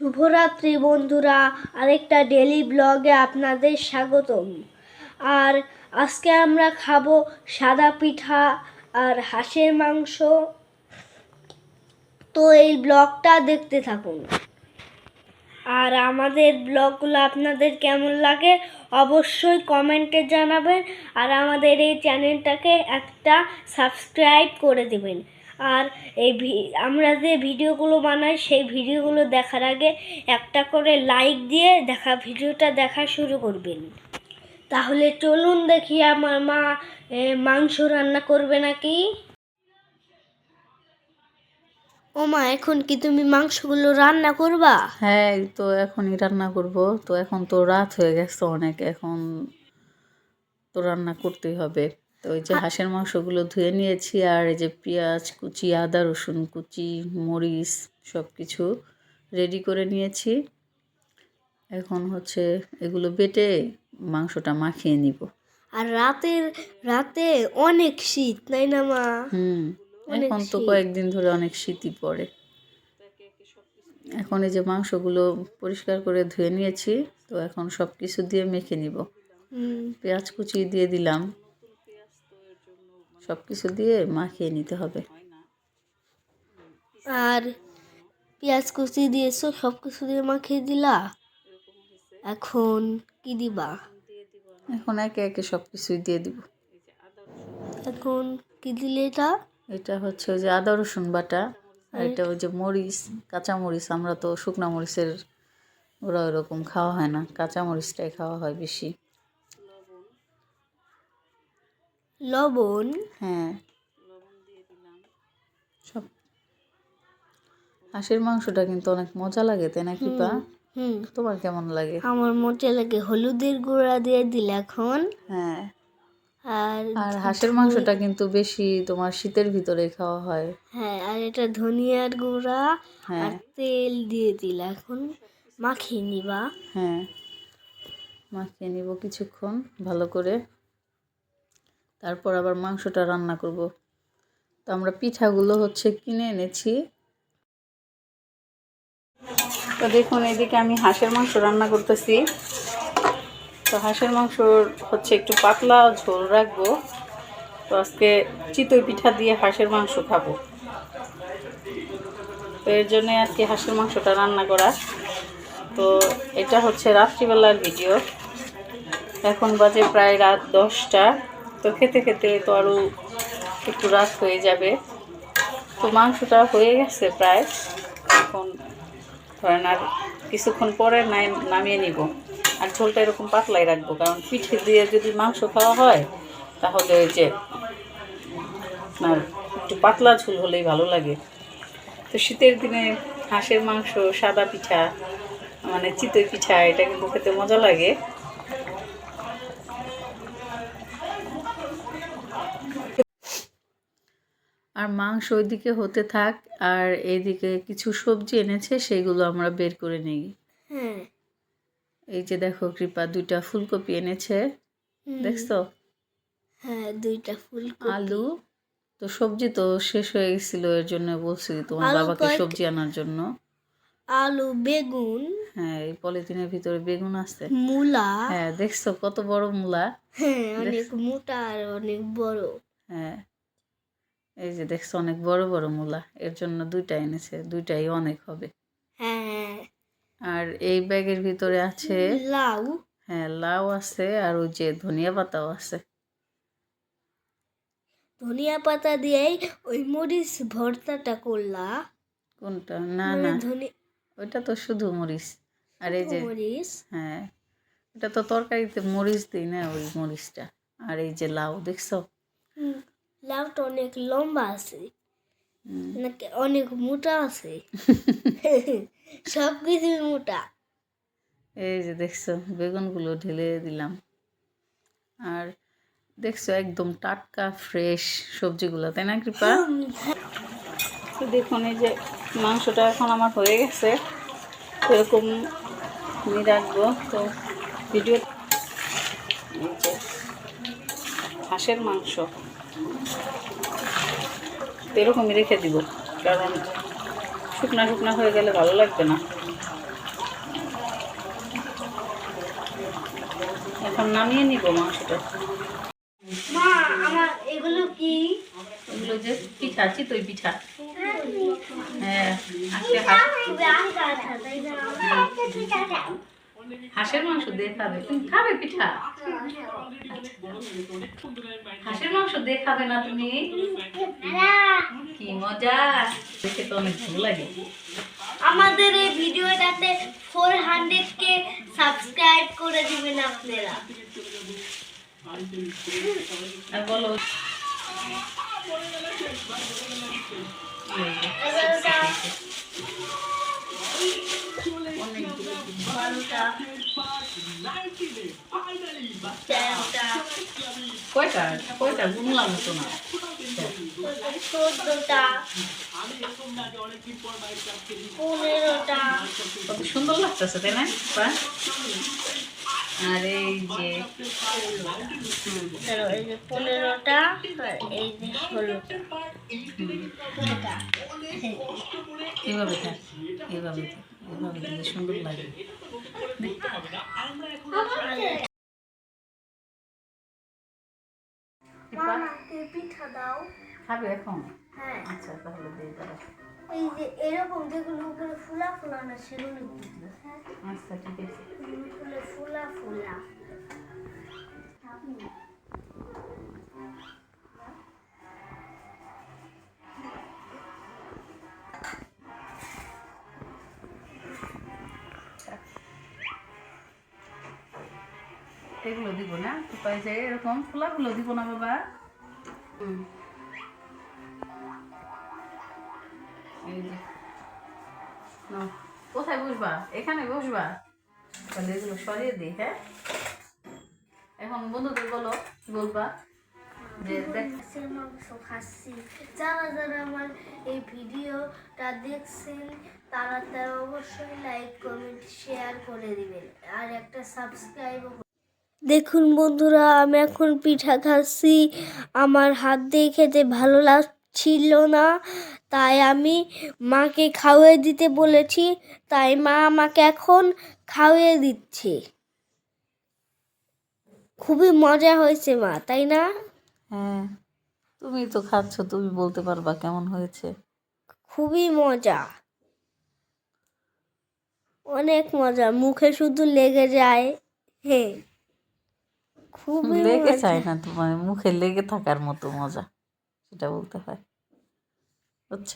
শুভরাত্রি বন্ধুরা, আরেকটা ডেলি ব্লগে আপনাদের স্বাগতম। আর আজকে আমরা খাব সাদা পিঠা আর হাঁসের মাংস। তো এই ব্লগটা দেখতে থাকুন। আর আমাদের ব্লগগুলো আপনাদের কেমন লাগে অবশ্যই কমেন্টে জানাবেন। আর আমাদের এই চ্যানেলটাকে একটা সাবস্ক্রাইব করে দেবেন। আর এই আমরা যে ভিডিওগুলো বানাই, সেই ভিডিওগুলো দেখার আগে একটা করে লাইক দিয়ে দেখা, ভিডিওটা দেখা শুরু করবেন। তাহলে চলুন দেখি আমার মা মাংস রান্না করবে নাকি? ও মা, এখন কি তুমি মাংসগুলো রান্না করবা? হ্যাঁ তো এখনই রান্না করব। তো এখন তো রাত হয়ে গেছে অনেক, এখন তো রান্না করতেই হবে। তো ওই যে হাঁসের মাংসগুলো ধুয়ে নিয়েছি আর এই যে পেঁয়াজ কুচি আদা রসুন কুচি মরিচ সব কিছু রেডি করে নিয়েছি। এখন হচ্ছে এগুলো বেটে মাংসটা মাখিয়ে নিব। আর রাতের রাতে অনেক শীত তাই না মা? হুম এখন তো কয়েকদিন ধরে অনেক শীতই পড়ে। এখন এই যে মাংসগুলো পরিষ্কার করে ধুয়ে নিয়েছি তো এখন সব কিছু দিয়ে মেখে নিব। হুম, পেঁয়াজ কুচি দিয়ে দিলাম। সব কিছু দিয়ে মাখিয়ে নিতে হবে। আর পেঁয়াজ কুচি দিয়েছ সব কিছু দিয়ে মাখিয়ে দিলা? এখন কি দিবা? এখন একে একে সব কিছুই দিয়ে দিব। এখন কি দিলে এটা? এটা হচ্ছে ওই যে আদা রসুন বাটা আর এটা ওই যে মরিচ কাঁচা মরিচ। আমরা তো শুকনা মরিচের ওরা ওরকম খাওয়া হয় না কাঁচা মরিচটাই খাওয়া হয় বেশি। লবণ। হ্যাঁ। সব হাঁসের মাংসটা কিন্তু অনেক মজা লাগে তাই না কৃপা? হুম তোমার কেমন লাগে? আমার মোটে লাগে হলুদের গুঁড়া দিয়ে দিলে এখন। হ্যাঁ। আর আর হাঁসের মাংসটা কিন্তু বেশি তোমার শীতের ভিতরে খাওয়া হয়। হ্যাঁ আর এটা ধনিয়ার গুঁড়া আর হ্যাঁ তেল দিয়ে দিলে এখন মাখিয়ে নিবা। হ্যাঁ। মাখিয়ে নিব কিছুক্ষণ ভালো করে। তারপর আবার মাংসটা রান্না করব। তো আমরা পিঠাগুলো হচ্ছে কিনে এনেছি। তো দেখুন, এদিকে আমি হাঁসের মাংস রান্না করতেছি। তো হাঁসের মাংস হচ্ছে একটু পাতলা ঝোল রাখব। তো আজকে চিতই পিঠা দিয়ে হাঁসের মাংস খাব। তো এর জন্যে আর কি হাঁসের মাংসটা রান্না করা। তো এটা হচ্ছে রাত্রিবেলার ভিডিও। এখন বাজে প্রায় রাত দশটা। তো খেতে খেতে তো আরও একটু রাত হয়ে যাবে। তো মাংসটা হয়ে গেছে প্রায়। এখন ধরেন আর কিছুক্ষণ পরে নামিয়ে নিব। আর ঝোলটা এরকম পাতলাই রাখব, কারণ পিঠে দিয়ে যদি মাংস খাওয়া হয়, তাহলে ওই যে আপনার একটু পাতলা ঝোল হলেই ভালো লাগে। তো শীতের দিনে হাঁসের মাংস, সাদা পিঠা মানে চিতই পিঠা, এটা কিন্তু খেতে মজা লাগে। আর মাংস ওইদিকে হতে থাক আর এইদিকে কিছু সবজি এনেছে সেগুলো আমরা বের করে নিই। হ্যাঁ। এই যে দেখো কৃপা দুইটা ফুলকপি এনেছে। দেখছ? হ্যাঁ দুইটা ফুল আলু। তো সবজি তো শেষ হয়ে গেছিল এর জন্য বলছি তোমার বাবাকে সবজি আনার জন্য। আলু বেগুন। হ্যাঁ এই পলিথিনের ভিতরে বেগুন আছে। মূলা। হ্যাঁ দেখছ কত বড় মূলা। হ্যাঁ অনেক মোটা আর অনেক বড়। হ্যাঁ। এই যে দেখছ অনেক বড় বড় মূলা এর জন্য দুইটা এনেছে দুইটাই অনেক হবে। হ্যাঁ। আর এই ব্যাগের ভিতরে আছে লাউ। হ্যাঁ লাউ আছে আর ওই যে ধনিয়া পাতাও আছে। ধনিয়া পাতা দিয়েই ওই মরিচ ভর্তাটা করলা। কোনটা? না মানে না। ওইটা তো শুধু মরিচ। আর এই যে মরিচ? হ্যাঁ এটা তো তরকারিতে মরিচ দিই না ওই মরিচটা। আর এই যে লাউ দেখছ? লাউটা অনেক লম্বা আছে। নাকি অনেক মোটা আছে? সব কিছু মোটা। এই যে দেখছ বেগুনগুলো ঢেলে দিলাম। আর দেখছ একদম টাটকা ফ্রেশ সবজিগুলো তাই না কৃপা? তো দেখুন এই যে মাংসটা এখন আমার হয়ে গেছে। এরকম আমি রাখব। তো ভিডিও হাঁসের মাংস। এরকমই রেখে দিব কারণ শুকনা শুকনা হয়ে গেলে ভালো লাগবে না। এখন নামিয়ে নিব মাংসটা। মা আমার পিঠা হ্যাঁ।, হ্যাঁ হাঁসের মাংস দিয়ে খাবে। তুমি খাবে পিঠা? হাঁসের মাংস দিয়ে খাবে না তুমি? কি মজা। দেখে তো অনেক ভালো লাগে। আমাদের এই ভিডিওটাতে ফোর হান্ড্রেড কে সাবস্ক্রাইব করে দিবেন আপনারা। আর বলো। অনেকগুলো কয়টা কয়টা গুনলাম তো না চোদ্দটা পনেরোটা কত সুন্দর লাগতেছে তাই না আর এই যে এই যে পনেরোটা আর এই যে ষোলোটা। এভাবে থাক এভাবে থাক এভাবে সুন্দর লাগে। আমাকে পিঠা দাও। খাবে এখন? হ্যাঁ। আচ্ছা তাহলে দিয়ে যে এরকম যেগুলো উপরে ফুলা সেগুলো হ্যাঁ। আচ্ছা ঠিক আছে। ফুলে ফুলা ফুলা। এগুলো দিব না? কোথায় যে এরকম খোলাগুলো দিব না বাবা। কোথায় বসবা? এখানে বসবা। তাহলে এগুলো সরিয়ে দিই হ্যাঁ? এখন বন্ধুদের বলো বলবা? যারা যারা আমার এই ভিডিওটা দেখছেন তারা তারা অবশ্যই লাইক কমেন্ট শেয়ার করে দিবেন। আর একটা সাবস্ক্রাইব দেখুন বন্ধুরা আমি এখন পিঠা খাচ্ছি। আমার হাত দিয়ে খেতে ভালো লাগছিল না তাই আমি মাকে খাওয়িয়ে দিতে বলেছি তাই মা আমাকে এখন খাওয়িয়ে দিচ্ছে। খুবই মজা হয়েছে মা তাই না? হ্যাঁ তুমি তো খাচ্ছ তুমি বলতে পারবা কেমন হয়েছে। খুবই মজা। অনেক মজা মুখে শুধু লেগে যায় হে খুবই লেগে চায় না তোমার মুখে লেগে থাকার মতো মজা সেটা বলতে হয়। বুঝছ?